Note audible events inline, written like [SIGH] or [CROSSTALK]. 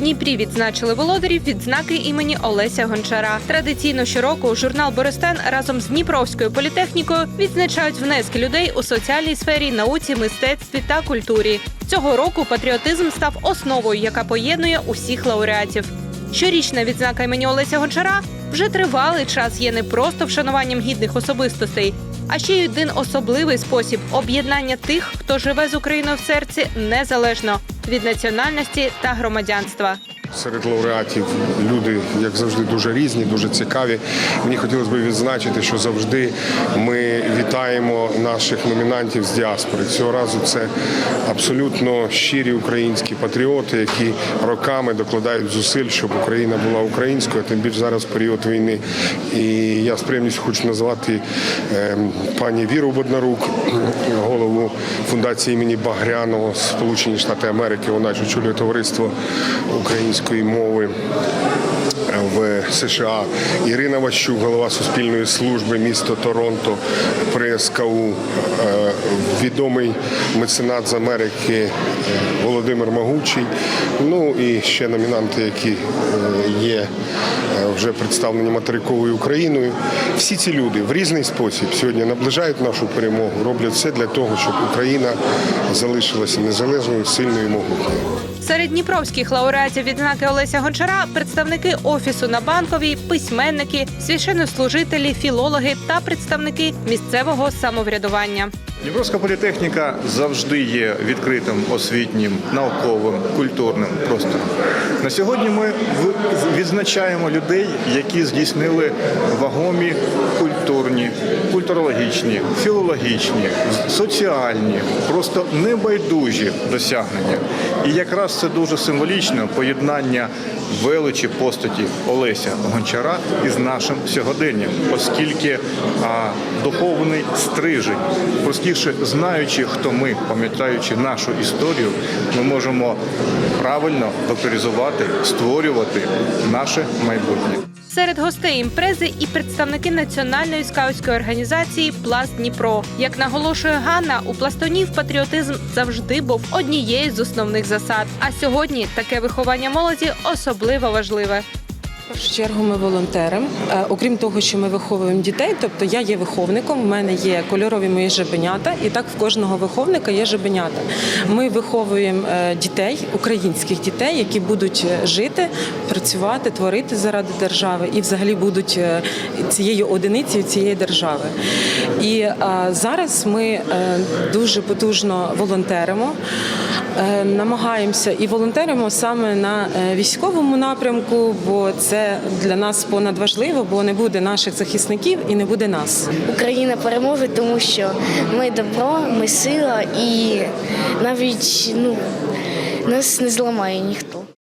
Дніпрі відзначили володарів відзнаки імені Олеся Гончара. Традиційно щороку журнал Боростен разом з Дніпровською політехнікою відзначають внески людей у соціальній сфері, науці, мистецтві та культурі. Цього року патріотизм став основою, яка поєднує усіх лауреатів. Щорічна відзнака імені Олеся Гончара вже тривалий час є не просто вшануванням гідних особистостей, а ще й один особливий спосіб об'єднання тих, хто живе з Україною в серці незалежно від національності та громадянства. Серед лауреатів люди, як завжди, дуже різні, дуже цікаві. Мені хотілося б відзначити, що завжди ми вітаємо наших номінантів з діаспори. Цього разу це абсолютно щирі українські патріоти, які роками докладають зусиль, щоб Україна була українською, тим більше зараз період війни. І я з приємністю хочу назвати е, пані Віру Боднарук, [CLEARS THROAT] голову фундації імені Багряного Сполучені Штати Америки. Вона очолює товариство української мови в США. Ірина Ващук, голова Суспільної служби міста Торонто при СКУ, е, відомий меценат з Америки е, Володимир Магучий. Ну і ще номінанти, які е, є е, вже представлені материковою Україною. Всі ці люди в різний спосіб сьогодні наближають нашу перемогу, роблять все для того, щоб Україна залишилася незалежною, сильною і могутньою. Серед дніпровських лауреатів відзнаки Олеся Гончара представники офісу на банковій, письменники, священнослужителі, філологи та представники місцевого самоврядування. Дніпровська політехніка завжди є відкритим освітнім, науковим, культурним простором. На сьогодні ми відзначаємо людей, які здійснили вагомі культурні, культурологічні, філологічні, соціальні, просто небайдужі досягнення. І якраз це дуже символічно поєднання величі постаті Олеся Гончара із нашим сьогоденням, оскільки а, духовний стрижень, простіше знаючи, хто ми, пам'ятаючи нашу історію, ми можемо правильно векторизувати, створювати наше майбутнє. Серед гостей імпрези і представники національної скаутської організації Пласт Дніпро. Як наголошує Ганна, у пластунів патріотизм завжди був однією з основних засад. А сьогодні таке виховання молоді особливо важливе. Першу чергу ми волонтери. Е, Окрім того, що ми виховуємо дітей, тобто я є виховником, в мене є кольорові мої жабенята, і так в кожного виховника є жабенята. Ми виховуємо е, дітей, українських дітей, які будуть е, жити, працювати, творити заради держави і взагалі будуть цією одиницею цієї держави. І зараз ми дуже потужно волонтеримо. Е, Намагаємося і волонтеримо саме на е, військовому напрямку, бо це для нас понад важливо, бо не буде наших захисників і не буде нас. Україна переможе, тому що ми добро, ми сила і навіть ну, нас не зламає ніхто.